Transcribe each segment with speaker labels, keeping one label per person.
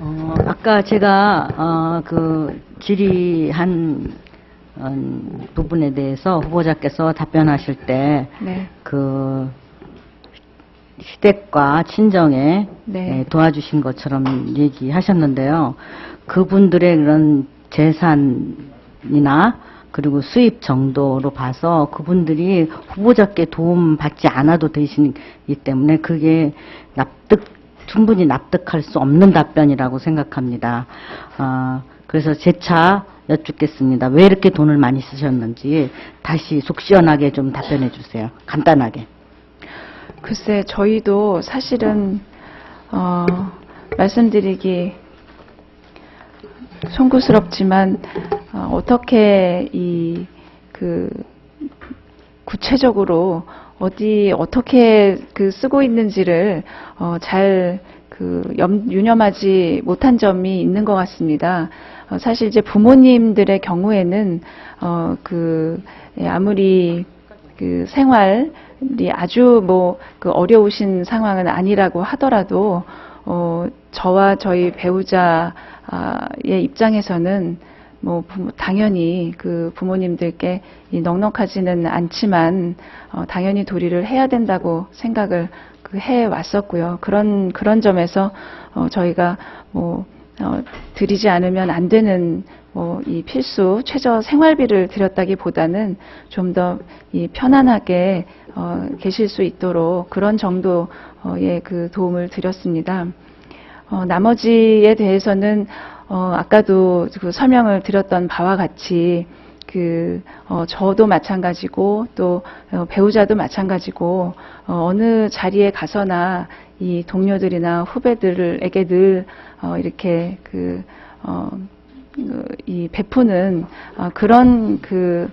Speaker 1: 어, 아까 제가 어, 그 질의한 어, 부분에 대해서 후보자께서 답변하실 때
Speaker 2: 네.
Speaker 1: 그 시댁과 친정에
Speaker 2: 네.
Speaker 1: 예, 도와주신 것처럼 얘기하셨는데요. 그분들의 그런 재산이나 그리고 수입 정도로 봐서 그분들이 후보자께 도움 받지 않아도 되시기 때문에 그게 납득 충분히 납득할 수 없는 답변이라고 생각합니다. 아, 그래서 재차 여쭙겠습니다. 왜 이렇게 돈을 많이 쓰셨는지 다시 속 시원하게 좀 답변해 주세요. 간단하게.
Speaker 2: 글쎄, 저희도 사실은, 어, 말씀드리기 송구스럽지만, 어, 떻게 이, 그, 구체적으로 어디, 어떻게 그 쓰고 있는지를, 어, 잘, 그, 염, 유념하지 못한 점이 있는 것 같습니다. 어, 사실 이제 부모님들의 경우에는, 어, 그, 예, 아무리 그 생활이 아주 뭐 그 어려우신 상황은 아니라고 하더라도 어 저와 저희 배우자의 입장에서는 뭐 부모- 당연히 그 부모님들께 이 넉넉하지는 않지만 어 당연히 도리를 해야 된다고 생각을 그 해 왔었고요. 그런 그런 점에서 어 저희가 뭐 어, 드리지 않으면 안 되는 뭐 이 필수 최저 생활비를 드렸다기보다는 좀 더 이 편안하게 어, 계실 수 있도록 그런 정도의 그 도움을 드렸습니다. 어, 나머지에 대해서는 어, 아까도 그 설명을 드렸던 바와 같이 그 어, 저도 마찬가지고 또 어, 배우자도 마찬가지고 어, 느 자리에 가서나 이 동료들이나 후배들에게 늘 어, 이렇게 그 어, 그, 이 베푸는 어, 그런 그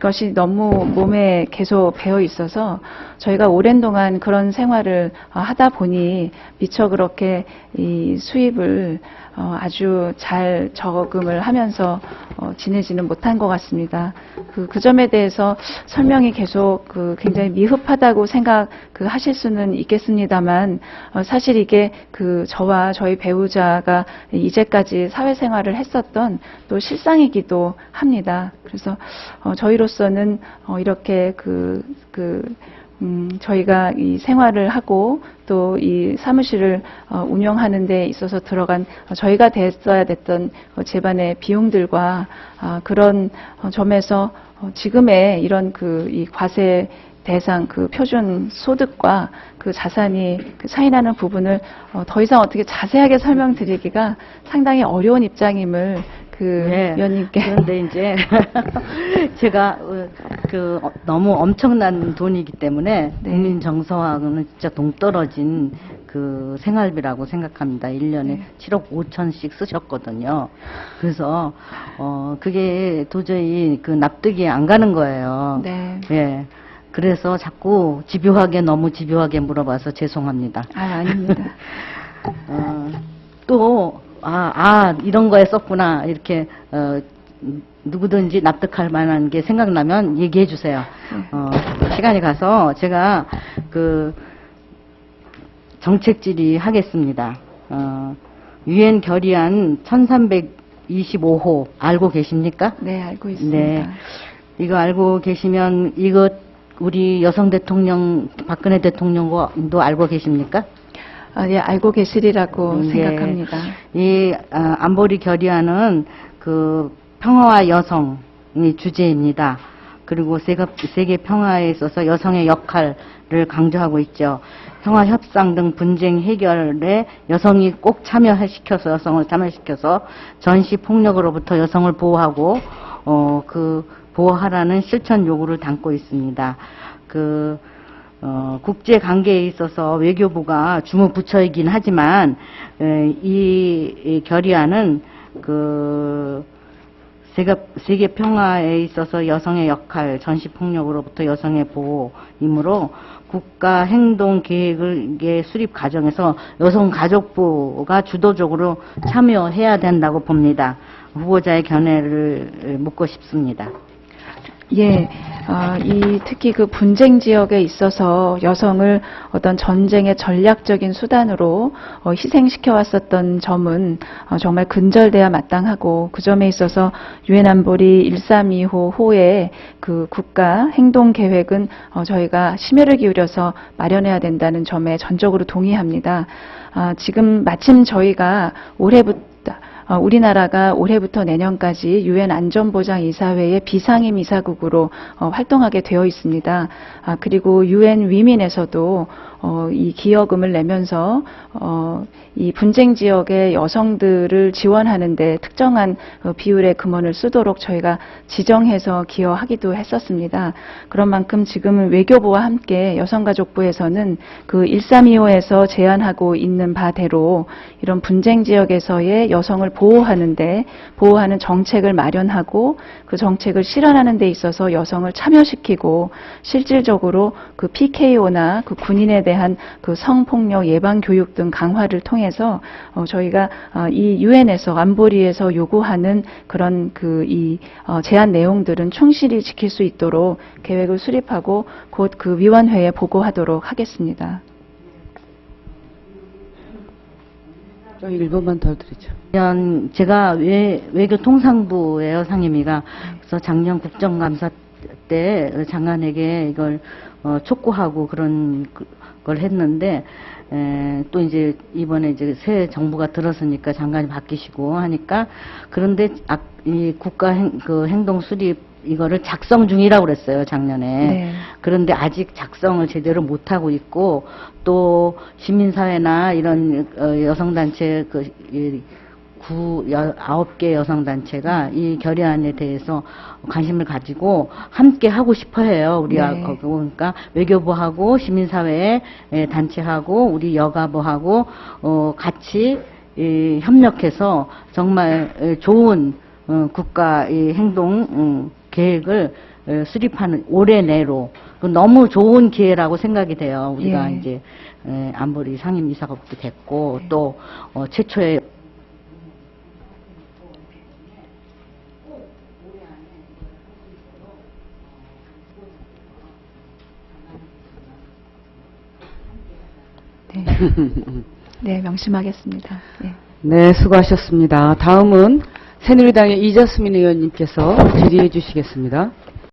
Speaker 2: 것이 너무 몸에 계속 배어 있어서 저희가 오랜 동안 그런 생활을 어, 하다 보니 미처 그렇게 이 수입을 어, 아주 잘 저금을 하면서 어, 지내지는 못한 것 같습니다. 그, 그 점에 대해서 설명이 계속 그 굉장히 미흡하다고 생각 그 하실 수는 있겠습니다만 어, 사실 이게 그 저와 저희 배우자가 이제까지 사회생활을 했었던 또 실상이기도 합니다. 그래서 어, 저희로서는 어, 이렇게 그, 그 음, 저희가 이 생활을 하고 또 이 사무실을 어, 운영하는 데 있어서 들어간 어, 저희가 됐어야 됐던 어, 제반의 비용들과 아, 그런 어, 점에서 어, 지금의 이런 그 이 과세 대상 그 표준 소득과 그 자산이 그 차이나는 부분을 어, 더 이상 어떻게 자세하게 설명드리기가 상당히 어려운 입장임을 그
Speaker 1: 네.
Speaker 2: 위원님께
Speaker 1: 그런데 이제 제가 어, 그 어, 너무 엄청난 돈이기 때문에
Speaker 2: 네.
Speaker 1: 국민 정서하고는 진짜 동떨어진 그 생활비라고 생각합니다. 1년에
Speaker 2: 네.
Speaker 1: 7억 5천씩 쓰셨거든요. 그래서 어 그게 도저히 그 납득이 안 가는 거예요.
Speaker 2: 네.
Speaker 1: 예. 그래서 자꾸 집요하게 너무 집요하게 물어봐서 죄송합니다.
Speaker 2: 아 아닙니다.
Speaker 1: 어, 또, 아, 아, 이런 거에 썼구나. 이렇게, 어, 누구든지 납득할 만한 게 생각나면 얘기해 주세요.
Speaker 2: 네.
Speaker 1: 어, 시간이 가서 제가 그 정책 질의 하겠습니다. 어, 유엔 결의안 1325호 알고 계십니까?
Speaker 2: 네 알고 있습니다.
Speaker 1: 네. 이거 알고 계시면 이거 우리 여성 대통령 박근혜 대통령도 알고 계십니까?
Speaker 2: 아, 예, 알고 계시리라고
Speaker 1: 음, 예.
Speaker 2: 생각합니다.
Speaker 1: 이 아, 안보리 결의안은 그 평화와 여성이 주제입니다. 그리고 세계, 평화에 있어서 여성의 역할을 강조하고 있죠. 평화 협상 등 분쟁 해결에 여성이 꼭 참여시켜서 여성을 참여시켜서 전시 폭력으로부터 여성을 보호하고 어 그 보호하라는 실천 요구를 담고 있습니다. 그 어, 국제 관계에 있어서 외교부가 주무 부처이긴 하지만 에, 이, 이 결의안은 그 세계, 세계 평화에 있어서 여성의 역할, 전시 폭력으로부터 여성의 보호이므로 국가 행동 계획의 수립 과정에서 여성 가족부가 주도적으로 참여해야 된다고 봅니다. 후보자의 견해를 묻고 싶습니다.
Speaker 2: 예, 아, 이 특히 그 분쟁 지역에 있어서 여성을 어떤 전쟁의 전략적인 수단으로 어, 희생시켜 왔었던 점은 어, 정말 근절돼야 마땅하고 그 점에 있어서 유엔 안보리 1325 호의 그 국가 행동 계획은 어, 저희가 심혈을 기울여서 마련해야 된다는 점에 전적으로 동의합니다. 아, 지금 마침 저희가 올해부터 어, 우리나라가 올해부터 내년까지 유엔 안전보장이사회의 비상임 이사국으로 어, 활동하게 되어 있습니다. 아, 그리고 유엔 위민에서도 어, 이 기여금을 내면서 어, 이 분쟁 지역의 여성들을 지원하는데 특정한 어, 비율의 금원을 쓰도록 저희가 지정해서 기여하기도 했었습니다. 그런 만큼 지금 외교부와 함께 여성가족부에서는 그 1325에서 제안하고 있는 바대로 이런 분쟁 지역에서의 여성을 보호하는데 보호하는 정책을 마련하고 그 정책을 실현하는 데 있어서 여성을 참여시키고 실질적으로 그 PKO나 그 군인에 대한 그 성폭력 예방 교육 등 강화를 통해서 어, 저희가 어, 이 유엔에서 안보리에서 요구하는 그런 그이 제안 내용들은 충실히 지킬 수 있도록 계획을 수립하고 곧 그 위원회에 보고하도록 하겠습니다.
Speaker 3: 저 1분만 더 드리죠.
Speaker 1: 제가 외, 외교통상부예요 상임위가 그래서 작년 국정감사 때 장관에게 이걸 어, 촉구하고 그런 그- 걸 했는데 에, 또 이제 이번에 이제 새 정부가 들었으니까 장관이 바뀌시고 하니까 그런데 아, 이 국가 행, 그 행동 수립 이거를 작성 중이라고 그랬어요 작년에.
Speaker 2: 네.
Speaker 1: 그런데 아직 작성을 제대로 못 하고 있고 또 시민사회나 이런 어, 여성단체 그 이, 구 여- 아홉 개 여성단체가 이 결의안에 대해서 관심을 가지고 함께 하고 싶어 해요. 우리 아
Speaker 2: 네.
Speaker 1: 어, 그러니까 외교부하고 시민사회 예, 단체하고 우리 여가부하고 어, 같이 이, 협력해서 정말 예, 좋은 어, 국가 이 행동 음, 계획을 어, 수립하는 올해 내로 그 너무 좋은 기회라고 생각이 돼요. 우리가
Speaker 2: 예.
Speaker 1: 이제 에, 안보리 상임이사국도 됐고 또 어, 최초의
Speaker 2: 네, 네 명심하겠습니다. 예.
Speaker 3: 네, 수고하셨습니다. 다음은 새누리당의 이자스민 의원님께서 질의해 주시겠습니다.